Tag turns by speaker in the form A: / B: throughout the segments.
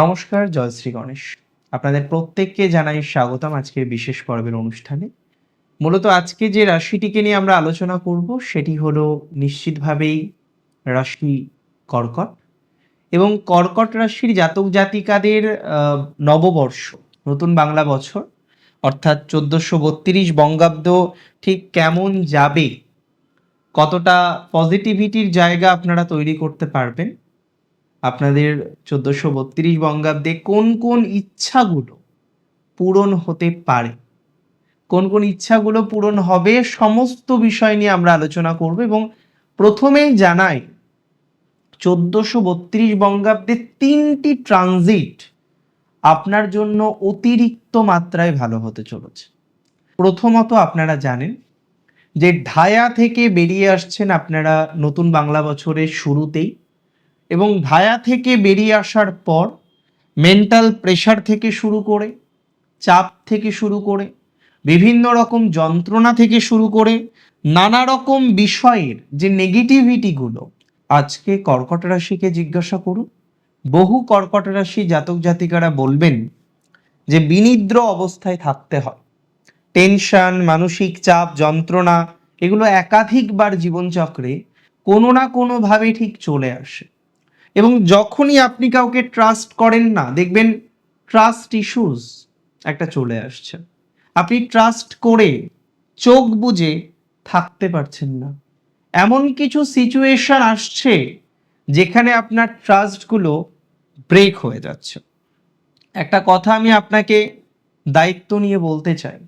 A: নমস্কার, জয়শ্রী গণেশ। আপনাদের প্রত্যেককে জানাই স্বাগতম আজকের বিশেষ পর্বের অনুষ্ঠানে। মূলত আজকে যে রাশিটিকে নিয়ে আমরা আলোচনা করব, সেটি হলো নিশ্চিতভাবেই রাশি কর্কট এবং কর্কট রাশির জাতক জাতিকাদের নববর্ষ, নতুন বাংলা বছর, অর্থাৎ চোদ্দোশো বত্রিশ বঙ্গাব্দ ঠিক কেমন যাবে, কতটা পজিটিভিটির জায়গা আপনারা তৈরি করতে পারবেন আপনাদের চোদ্দোশো বত্রিশ বঙ্গাব্দে কোন কোন ইচ্ছাগুলো পূরণ হতে পারে? কোন কোন ইচ্ছাগুলো পূরণ হবে সমস্ত বিষয় নিয়ে আমরা আলোচনা করব এবং প্রথমেই জানাই, চোদ্দোশো বত্রিশ বঙ্গাব্দে তিনটি ট্রানজিট আপনার জন্য অতিরিক্ত মাত্রায় ভালো হতে চলেছে। প্রথমত আপনারা জানেন যে ঢায়া থেকে বেরিয়ে আসছেন আপনারা নতুন বাংলা বছরের শুরুতেই। এবং ধায়া থেকে বেরিয়ে আসার পর মেন্টাল প্রেশার থেকে শুরু করে, চাপ থেকে শুরু করে, বিভিন্ন রকম যন্ত্রণা থেকে শুরু করে, নানা রকম বিষয়ের যে নেগেটিভিটিগুলো আজকে কর্কট রাশিকে জিজ্ঞাসা করুন। বহু কর্কট রাশি জাতক জাতিকারা বলবেন যে বিনিদ্র অবস্থায় থাকতে হয়। টেনশন মানসিক চাপ, যন্ত্রণা, এগুলো একাধিকবার জীবনচক্রে কোনো না কোনোভাবে ঠিক চলে আসে। এবং যখনই আপনি কাউকে ট্রাস্ট করেন না, দেখবেন ট্রাস্ট ইস্যুস একটা চলে আসছে। আপনি ট্রাস্ট করে চোখ বুজে থাকতে পারছেন না। এমন কিছু সিচুয়েশন আসছে যেখানে আপনার ট্রাস্টগুলো ব্রেক হয়ে যাচ্ছে। একটা কথা আমি আপনাকে দায়িত্ব নিয়ে বলতে চাই।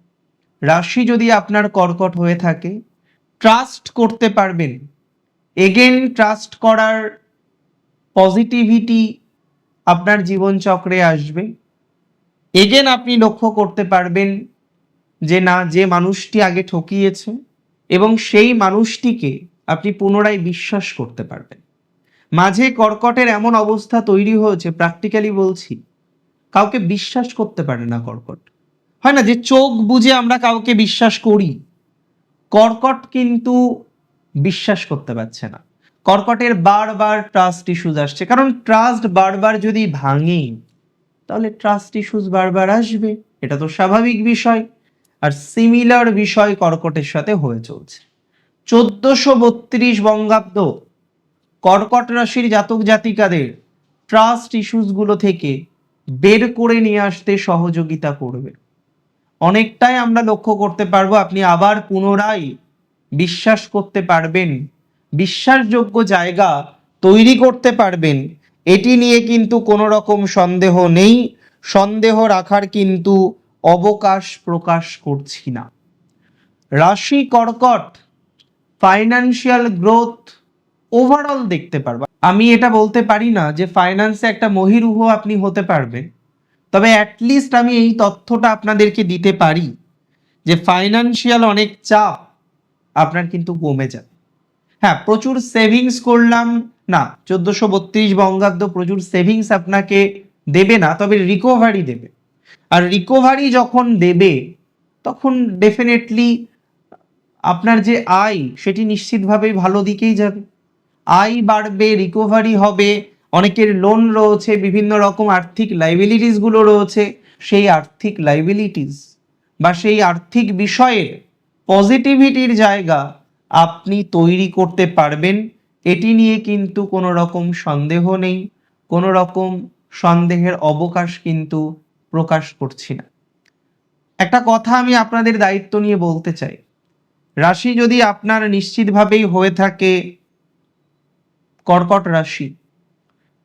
A: রাশি যদি আপনার কর্কট হয়ে থাকে ট্রাস্ট করতে পারবেন। এগেন ট্রাস্ট করার পজিটিভিটি আপনার জীবনচক্রে আসবে। এগেন আপনি লক্ষ্য করতে পারবেন যে না, যে মানুষটি আগে ঠকিয়েছে এবং সেই মানুষটিকে আপনি পুনরায় বিশ্বাস করতে পারবেন। মাঝে কর্কটের এমন অবস্থা তৈরি হয়েছে প্র্যাকটিক্যালি বলছি, কাউকে বিশ্বাস করতে পারে না কর্কট। হয় না যে চোখ বুঝে আমরা কাউকে বিশ্বাস করি, কর্কট কিন্তু বিশ্বাস করতে পারছে না। কর্কটের বারবার ট্রাস্ট ইস্যুজ আসছে। কারণ ট্রাস্ট বারবার যদি ভাঙে তাহলে ট্রাস্ট ইস্যুজ বারবার আসবে। এটা তো স্বাভাবিক বিষয়। আর সিমিলার বিষয় কর্কটের সাথে হয়ে চলছে। চোদ্দশো বত্রিশ বঙ্গাব্দ কর্কট রাশির জাতক জাতিকাদের ট্রাস্ট ইস্যুসগুলো থেকে বের করে নিয়ে আসতে সহযোগিতা করবে। অনেকটাই আমরা লক্ষ্য করতে পারব। আপনি আবার পুনরায় বিশ্বাস করতে পারবেন বিশ্বাসযোগ্য জায়গা তৈরি করতে পারবেন। এটি নিয়ে কিন্তু কোনো রকম সন্দেহ নেই। সন্দেহ রাখার কিন্তু অবকাশ প্রকাশ করছি না। রাশি কর্কট ফাইন্যান্সিয়াল গ্রোথ ওভারঅল দেখতে পারবা। আমি এটা বলতে পারি না যে ফাইন্যান্সে একটা মহিরুহ আপনি হতে পারবেন। তবে অ্যাটলিস্ট আমি এই তথ্যটা আপনাদেরকে দিতে পারি যে ফাইনান্সিয়াল অনেক চাপ আপনার কিন্তু কমে যাবে। হ্যাঁ প্রচুর সেভিংস করলাম। না, চোদ্দশো বত্রিশ বঙ্গাব্দ প্রচুর সেভিংস আপনাকে দেবে না, তবে রিকভারি দেবে। আর রিকভারি যখন দেবে, তখন ডেফিনেটলি আপনার যে আয়, সেটি নিশ্চিতভাবেই ভালো দিকেই যাবে। আয় বাড়বে রিকভারি হবে, অনেকের লোন রয়েছে, বিভিন্ন রকম আর্থিক লাইবিলিটিসগুলো রয়েছে, সেই আর্থিক লাইবিলিটিস বা সেই আর্থিক বিষয়ে পজিটিভিটির জায়গা আপনি তৈরি করতে পারবেন। এটি নিয়ে কিন্তু কোনো রকম সন্দেহ নেই। কোনো রকম সন্দেহের অবকাশ কিন্তু প্রকাশ করছি না। একটা কথা আমি আপনাদের দায়িত্ব নিয়ে বলতে চাই। রাশি যদি আপনার নিশ্চিতভাবেই হয়ে থাকে, কর্কট রাশি।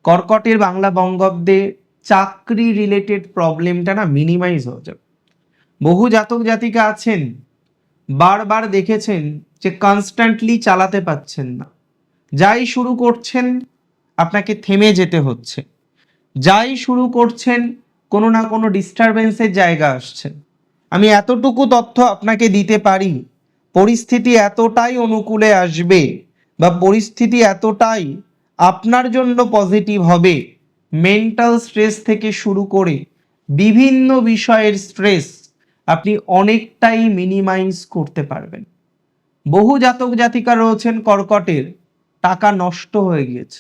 A: কর্কটের বাংলা বঙ্গাব্দে চাকরি রিলেটেড প্রবলেমটা না মিনিমাইজ হয়ে যাবে। বহু জাতক জাতিকা আছেন, বারবার দেখেছেন যে কনস্ট্যান্টলি চালাতে পাচ্ছেন না। যাই শুরু করছেন, আপনাকে থেমে যেতে হচ্ছে। যাই শুরু করছেন, কোনো না কোনো ডিস্টারবেন্সের জায়গা আসছে আমি এতটুকু তথ্য আপনাকে দিতে পারি, পরিস্থিতি এতটাই অনুকূলে আসবে বা পরিস্থিতি এতটাই আপনার জন্য পজিটিভ হবে মেন্টাল স্ট্রেস থেকে শুরু করে বিভিন্ন বিষয়ের স্ট্রেস আপনি অনেকটাই মিনিমাইজ করতে পারবেন। বহু জাতক জাতিকা রয়েছেন কর্কটের, টাকা নষ্ট হয়ে গিয়েছে।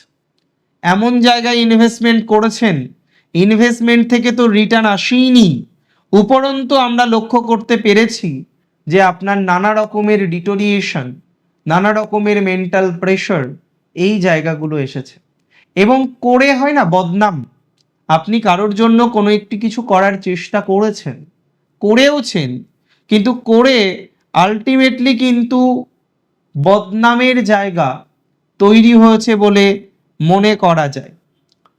A: এমন জায়গায় ইনভেস্টমেন্ট করেছেন ইনভেস্টমেন্ট থেকে তো রিটার্ন আসেইনি। উপরন্তু আমরা লক্ষ্য করতে পেরেছি যে আপনার নানা রকমের ডিটোরিয়েশন নানা রকমের মেন্টাল প্রেশার এই জায়গাগুলো এসেছে। এবং করে হয় না, বদনাম। আপনি কারোর জন্য কোনো একটি কিছু করার চেষ্টা করেছেন, করেওছেন, কিন্তু করে আলটিমেটলি কিন্তু বদনামের জায়গা তৈরি হয়েছে বলে মনে করা যায়।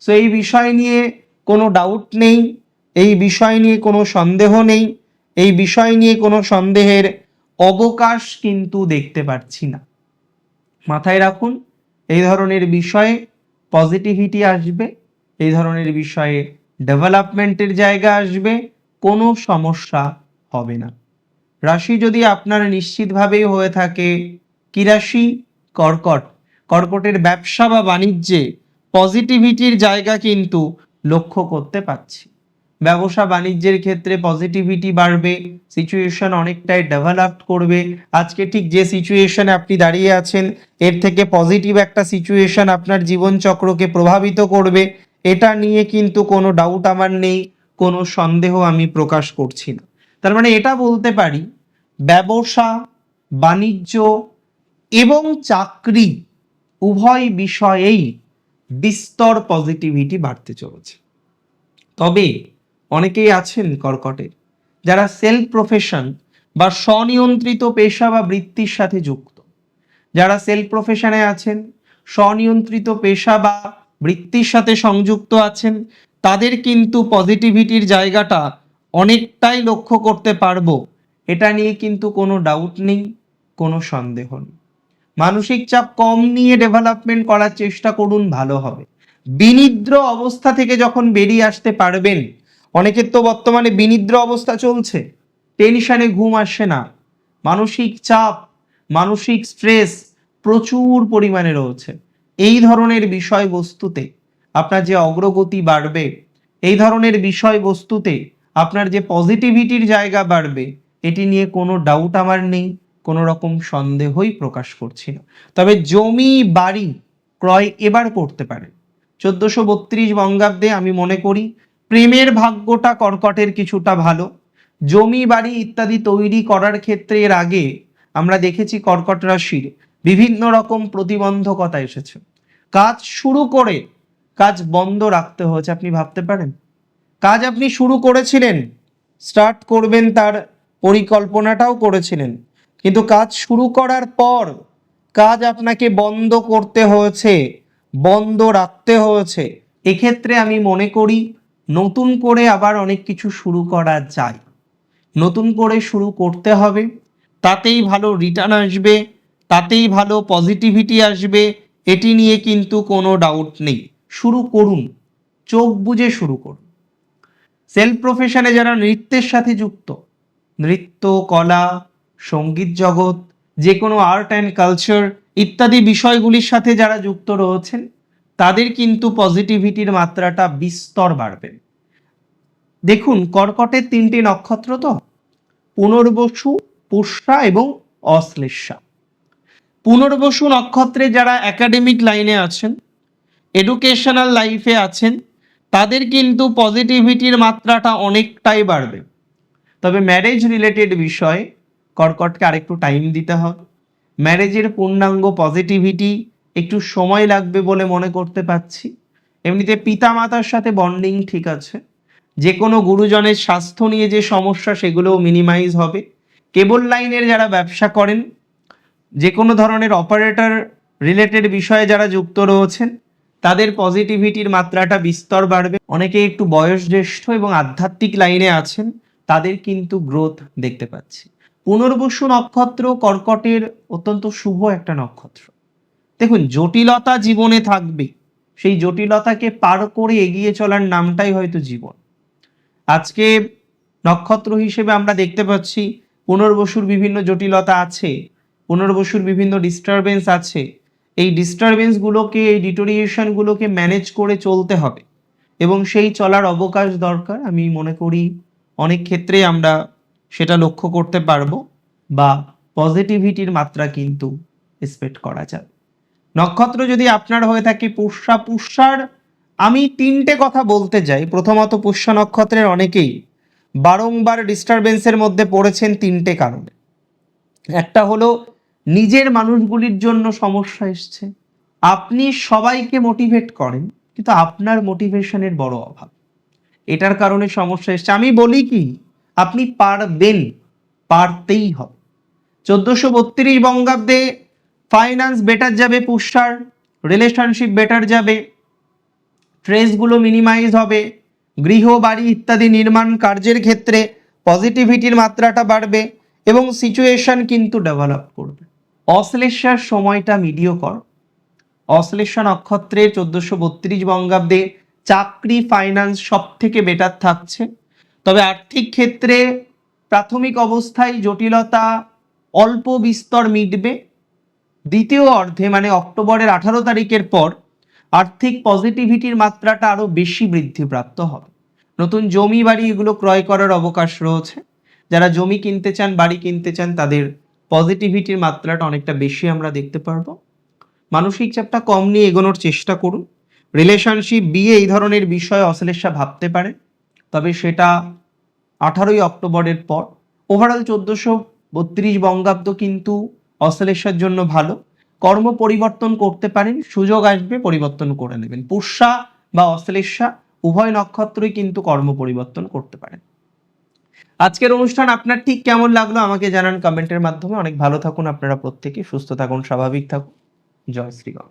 A: সো এই বিষয় নিয়ে কোনো ডাউট নেই, এই বিষয় নিয়ে কোনো সন্দেহ নেই, এই বিষয় নিয়ে কোনো সন্দেহের অবকাশ কিন্তু দেখতে পাচ্ছি না। মাথায় রাখুন, এই ধরনের বিষয়ে পজিটিভিটি আসবে, এই ধরনের বিষয়ে ডেভেলপমেন্টের জায়গা আসবে, কোনো সমস্যা হবে না। রাশি যদি আপনার নিশ্চিতভাবেই হয়ে থাকে, কি রাশি? কর্কট। কর্কটের ব্যবসা বা বাণিজ্যে পজিটিভিটির জায়গা কিন্তু লক্ষ্য করতে পাচ্ছি ব্যবসা বাণিজ্যের ক্ষেত্রে পজিটিভিটি বাড়বে সিচুয়েশন অনেকটাই ডেভেলপ করবে। আজকে ঠিক যে সিচুয়েশনে আপনি দাঁড়িয়ে আছেন, এর থেকে পজিটিভ একটা সিচুয়েশন আপনার জীবনচক্রকে প্রভাবিত করবে। এটা নিয়ে কিন্তু কোনো ডাউট আমার নেই, কোনো সন্দেহ আমি প্রকাশ করছি না। তার মানে এটা বলতে পারি, ব্যবসা, বাণিজ্য এবং চাকরি উভয় বিষয়েই বিস্তর পজিটিভিটি বাড়তে চলেছে। তবে অনেকেই আছেন কর্কটের যারা সেলফ প্রফেশন বা স্বনিয়ন্ত্রিত পেশা বা বৃত্তির সাথে যুক্ত। যারা সেলফ প্রফেশনে আছেন, স্বনিয়ন্ত্রিত পেশা বা বৃত্তির সাথে সংযুক্ত আছেন, তাদের কিন্তু পজিটিভিটির জায়গাটা অনেকটাই লক্ষ্য করতে পারব। এটা নিয়ে কিন্তু কোনো ডাউট নেই, কোনো সন্দেহ নেই। মানসিক চাপ কম নিয়ে ডেভেলপমেন্ট করার চেষ্টা করুন, ভালো হবে। বিনিদ্র অবস্থা থেকে যখন বেরিয়ে আসতে পারবেন, অনেকের তো বর্তমানে বিনিদ্র অবস্থা চলছে। টেনশনে ঘুম আসে না। মানসিক চাপ, মানসিক স্ট্রেস প্রচুর পরিমাণে রয়েছে। এই ধরনের বিষয়বস্তুতে আপনার যে অগ্রগতি বাড়বে, এই ধরনের বিষয়বস্তুতে আপনার যে পজিটিভিটির জায়গা বাড়বে, এটি নিয়ে কোনো ডাউট আমার নেই, কোনো রকম সন্দেহই প্রকাশ করছি না। তবে জমি, বাড়ি ক্রয় এবার করতে পারেন চোদ্দশো বত্রিশ বঙ্গাব্দে আমি মনে করি, প্রেমের ভাগ্যটা কর্কটের কিছুটা ভালো। জমি, বাড়ি ইত্যাদি তৈরি করার ক্ষেত্রে এর আগে আমরা দেখেছি কর্কট রাশির বিভিন্ন রকম প্রতিবন্ধকতা এসেছে। কাজ শুরু করে কাজ বন্ধ রাখতে হয়েছে, আপনি ভাবতে পারেন? কাজ আপনি শুরু করেছিলেন স্টার্ট করবেন তার পরিকল্পনাটাও করেছিলেন। কিন্তু কাজ শুরু করার পর কাজ আপনাকে বন্ধ করতে হয়েছে, বন্ধ রাখতে হয়েছে। এক্ষেত্রে আমি মনে করি নতুন করে আবার অনেক কিছু শুরু করা যায়। নতুন করে শুরু করতে হবে, তাতেই ভালো রিটার্ন আসবে, তাতেই ভালো পজিটিভিটি আসবে, এটি নিয়ে কিন্তু কোনো ডাউট নেই। শুরু করুন, চোখ বুজে শুরু করুন। সেলফ প্রফেশনে যারা নৃত্যের সাথে যুক্ত, নৃত্য, কলা, সংগীত জগৎ যে কোনো আর্ট অ্যান্ড কালচার ইত্যাদি বিষয়গুলির সাথে যারা যুক্ত রয়েছেন, তাদের কিন্তু পজিটিভিটির মাত্রাটা বিস্তর বাড়বে। দেখুন, কর্কটের তিনটি নক্ষত্র তো, পুনর্বসু পুষ্যা এবং অশ্লেষা পুনর্বসু নক্ষত্রে যারা একাডেমিক লাইনে আছেন এডুকেশনাল লাইফে আছেন তাদের কিন্তু পজিটিভিটির মাত্রাটা অনেকটাই বাড়বে। তবে ম্যারেজ রিলেটেড বিষয়ে, কর্কটকে আরেকটু টাইম দিতে হবে। ম্যারেজের পূর্ণাঙ্গ পজিটিভিটি একটু সময় লাগবে বলে মনে করতে পারছি। এমনিতে পিতামাতার সাথে বন্ডিং ঠিক আছে। যে কোনো গুরুজনের স্বাস্থ্য নিয়ে যে সমস্যা, সেগুলোও মিনিমাইজ হবে। কেবল লাইনের যারা ব্যবসা করেন যে কোনো ধরনের অপারেটর রিলেটেড বিষয়ে যারা যুক্ত রয়েছেন তাদের পজিটিভিটির মাত্রাটা বিস্তর বাড়বে। অনেকে একটু বয়স জ্যেষ্ঠ এবং আধ্যাত্মিক লাইনে আছেন, তাদের কিন্তু গ্রোথ দেখতে পাচ্ছি। পুনর্বসু নক্ষত্র কর্কটের অত্যন্ত শুভ একটা নক্ষত্র। দেখুন, জটিলতা জীবনে থাকবে। সেই জটিলতাকে পার করে এগিয়ে চলার নামটাই হয়তো জীবন। আজকে নক্ষত্র হিসেবে আমরা দেখতে পাচ্ছি, পুনর্বসুর বিভিন্ন জটিলতা আছে, পুনর্বসুর বিভিন্ন ডিস্টারবেন্স আছে এই ডিস্টারবেন্সগুলোকে এই ডিটোরিয়েশনগুলোকে ম্যানেজ করে চলতে হবে। এবং সেই চলার অবকাশ দরকার। আমি মনে করি অনেক ক্ষেত্রে আমরা সেটা লক্ষ্য করতে পারব বা পজিটিভিটির মাত্রা কিন্তু এক্সপেক্ট করা যাবে নক্ষত্র যদি আপনার হয়ে থাকে পুষ্যা, পুষ্যার, আমি তিনটে কথা বলতে যাই। প্রথমত পুষ্য নক্ষত্রের অনেকেই বারংবার ডিস্টারবেন্সের মধ্যে পড়েছেন তিনটে কারণে। একটা হলো নিজের মানুষগুলির জন্য সমস্যা এসছে। আপনি সবাইকে মোটিভেট করেন, কিন্তু আপনার মোটিভেশনের বড় অভাব। এটার কারণে সমস্যা এসছে। আমি বলি কি, আপনি পারবেন, পারতেই হবে। চোদ্দশো বত্রিশ বঙ্গাব্দে ফাইন্যান্স বেটার যাবে পুষ্যার রিলেশনশিপ বেটার যাবে স্ট্রেসগুলো মিনিমাইজ হবে, গৃহ, বাড়ি ইত্যাদি নির্মাণ কার্যের ক্ষেত্রে পজিটিভিটির মাত্রাটা বাড়বে এবং সিচুয়েশন কিন্তু ডেভেলপ করবে। অশ্লেষার সময়টা মিডিয়কর অশ্লেষা নক্ষত্রে চোদ্দশো বত্রিশ বঙ্গাব্দে চাকরি ফাইন্যান্স সব থেকে বেটার থাকছে। তবে আর্থিক ক্ষেত্রে প্রাথমিক অবস্থায় জটিলতা অল্প বিস্তর মিটবে। দ্বিতীয় অর্ধে মানে অক্টোবরের আঠারো তারিখের পর আর্থিক পজিটিভিটির মাত্রাটা আরও বেশি বৃদ্ধিপ্রাপ্ত হবে। নতুন জমি বাড়ি এগুলো ক্রয় করার অবকাশ রয়েছে। যারা জমি কিনতে চান, বাড়ি কিনতে চান, তাদের পজিটিভিটির মাত্রাটা অনেকটা বেশি আমরা দেখতে পারব। মানসিক চাপটা কম নিয়ে এগোনোর চেষ্টা করুন। রিলেশনশিপ বিয়ে এই ধরনের বিষয়ে অশ্লেষা ভাবতে পারে। তবে সেটা আঠারোই অক্টোবরের পর। ওভারঅল চোদ্দোশো বত্রিশ বঙ্গাব্দ কিন্তু অশ্লেষার জন্য ভালো। কর্ম পরিবর্তন করতে পারেন, সুযোগ আসবে, পরিবর্তন করে নেবেন। পুষ্যা বা অশ্লেষা উভয় নক্ষত্রই কিন্তু কর্ম পরিবর্তন করতে পারেন। আজকের অনুষ্ঠান আপনার ঠিক কেমন লাগল আমাকে জানান কমেন্টের মাধ্যমে। অনেক ভালো থাকুন আপনারা প্রত্যেকে, সুস্থ থাকুন, স্বাভাবিক থাকুন। জয় শ্রী গণেশ।